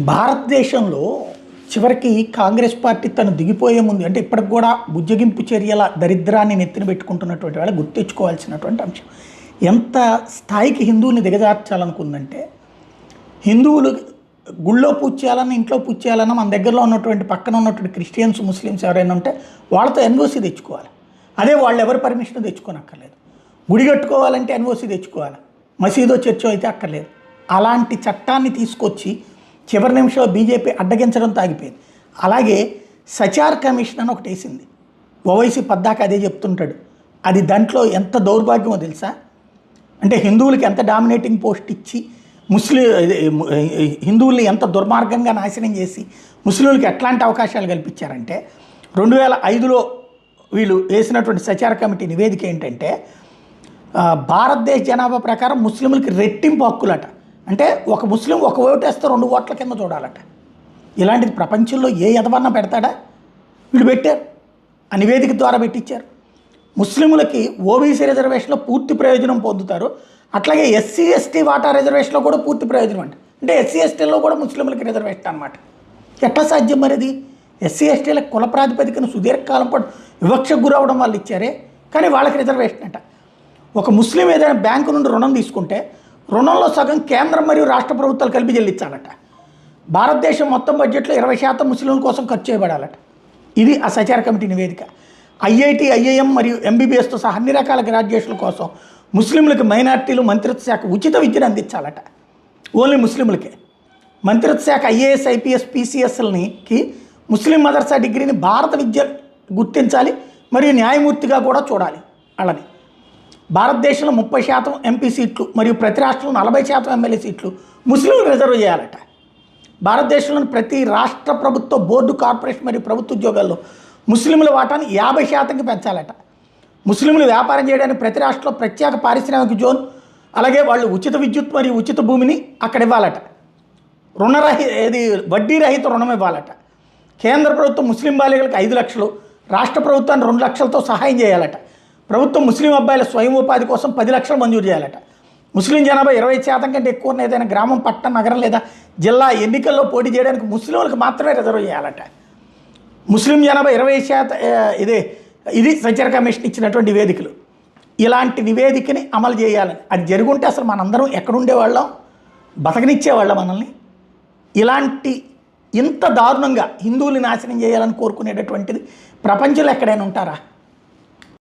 భారతదేశంలో చివరికి కాంగ్రెస్ పార్టీ తను దిగిపోయే ముందు అంటే ఇప్పటికి కూడా బుజ్జగింపు చర్యల దరిద్రాన్ని నెత్తిన పెట్టుకుంటున్నటువంటి వాళ్ళు గుర్తించుకోవాల్సినటువంటి అంశం. ఎంత స్థాయికి హిందువుని దిగజార్చాలనుకుందంటే హిందువులు గుళ్ళో పూజ చేయాలని ఇంట్లో పూజ చేయాలన్నా మన దగ్గరలో ఉన్నటువంటి పక్కన ఉన్నటువంటి క్రిస్టియన్స్ ముస్లిమ్స్ ఎవరైనా ఉంటే వాళ్ళతో ఎన్ఓసి తెచ్చుకోవాలి. అదే వాళ్ళు ఎవరి పర్మిషన్ తెచ్చుకోనక్కర్లేదు. గుడి కట్టుకోవాలంటే ఎన్ఓసి తెచ్చుకోవాలి. మసీదో చర్చో అయితే అక్కర్లేదు. అలాంటి చట్టాన్ని తీసుకొచ్చి చివరి నిమిషంలో బీజేపీ అడ్డగించడం తాగిపోయింది. అలాగే సచార్ కమిషన్ అని ఒకటి వేసింది. ఓవైసీ పద్దాక అదే చెప్తుంటాడు. అది దాంట్లో ఎంత దౌర్భాగ్యమో తెలుసా? అంటే హిందువులకి ఎంత డామినేటింగ్ పోస్ట్ ఇచ్చి ముస్లిం హిందువుల్ని ఎంత దుర్మార్గంగా నాశనం చేసి ముస్లింలకు ఎట్లాంటి అవకాశాలు కల్పించారంటే రెండు వేల ఐదులో వీళ్ళు వేసినటువంటి సచార కమిటీ నివేదిక ఏంటంటే భారతదేశ జనాభా ప్రకారం ముస్లింలకి రెట్టింపు హక్కులట. అంటే ఒక ముస్లిం ఒక ఓటు వేస్తే రెండు ఓట్ల కింద చూడాలట. ఇలాంటిది ప్రపంచంలో ఏ ఎదవన్నా పెడతాడా? వీళ్ళు పెట్టారు. ఆ నివేదిక ద్వారా పెట్టించారు ముస్లింలకి ఓబీసీ రిజర్వేషన్లో పూర్తి ప్రయోజనం పొందుతారు. అట్లాగే ఎస్సీ ఎస్టీ వాటా రిజర్వేషన్లో కూడా పూర్తి ప్రయోజనం అంట. అంటే ఎస్సీ ఎస్టీలో కూడా ముస్లింలకి రిజర్వేషన్ అనమాట ఎట్లా సాధ్యం మరి అది? ఎస్సీ ఎస్టీలకు కుల ప్రాతిపదికను సుదీర్ఘకాలం పాటు వివక్షకు గురవడం వాళ్ళు ఇచ్చారే. కానీ వాళ్ళకి రిజర్వేషన్ అంట. ఒక ముస్లిం ఏదైనా బ్యాంకు నుండి రుణం తీసుకుంటే రుణంలో సగం కేంద్రం మరియు రాష్ట్ర ప్రభుత్వాలు కలిపి చెల్లించాలట. భారతదేశం మొత్తం బడ్జెట్లో ఇరవై శాతం ముస్లింల కోసం ఖర్చు చేయబడాలట. ఇది ఆ సచార కమిటీ నివేదిక. ఐఐటి ఐఐఎం మరియు ఎంబీబీఎస్తో సహా అన్ని రకాల గ్రాడ్యుయేషన్ల కోసం ముస్లింలకు మైనార్టీలు మంత్రిత్వ శాఖ ఉచిత విద్యను అందించాలట. ఓన్లీ ముస్లింలకే. మంత్రిత్వ శాఖ ఐఏఎస్ ఐపీఎస్ పీసీఎస్ఎల్నికి ముస్లిం మదర్సా డిగ్రీని భారత విద్య గుర్తించాలి మరియు న్యాయమూర్తిగా కూడా చూడాలి. అలానే భారతదేశంలో ముప్పై శాతం ఎంపీ సీట్లు మరియు ప్రతి రాష్ట్రంలో నలభై శాతం ఎమ్మెల్యే సీట్లు ముస్లింలు రిజర్వ్ చేయాలట. భారతదేశంలోని ప్రతి రాష్ట్ర ప్రభుత్వ బోర్డు కార్పొరేషన్ మరియు ప్రభుత్వ ఉద్యోగాల్లో ముస్లింల వాటాను యాభై శాతంకి పెంచాలట. ముస్లింలు వ్యాపారం చేయడానికి ప్రతి రాష్ట్రంలో ప్రత్యేక పారిశ్రామిక జోన్ అలాగే వాళ్ళు ఉచిత విద్యుత్ మరియు ఉచిత భూమిని అక్కడ ఇవ్వాలట. రుణరహి ఇది వడ్డీ రహిత రుణం ఇవ్వాలట. కేంద్ర ప్రభుత్వం ముస్లిం బాలికలకు ఐదు లక్షలు రాష్ట్ర ప్రభుత్వాన్ని రెండు లక్షలతో సహాయం చేయాలట. ప్రభుత్వం ముస్లిం అబ్బాయిల స్వయం ఉపాధి కోసం పది లక్షలు మంజూరు చేయాలట. ముస్లిం జనాభా ఇరవై శాతం కంటే ఎక్కువ ఉన్న ఏదైనా గ్రామం పట్టణం నగరం లేదా జిల్లా ఎన్నికల్లో పోటీ చేయడానికి ముస్లింలకు మాత్రమే రిజర్వ్ చేయాలట. ముస్లిం జనాభా ఇరవై శాతం ఇదే ఇది సంచార కమిషన్ ఇచ్చినటువంటి నివేదికలు ఇలాంటి నివేదికని అమలు చేయాలని. అది జరుగుంటే అసలు మనందరం ఎక్కడుండేవాళ్ళం? బతకనిచ్చేవాళ్ళం మనల్ని. ఇలాంటి ఇంత దారుణంగా హిందువుల్ని నాశనం చేయాలని కోరుకునేటటువంటిది ప్రపంచంలో ఎక్కడైనా ఉంటారా?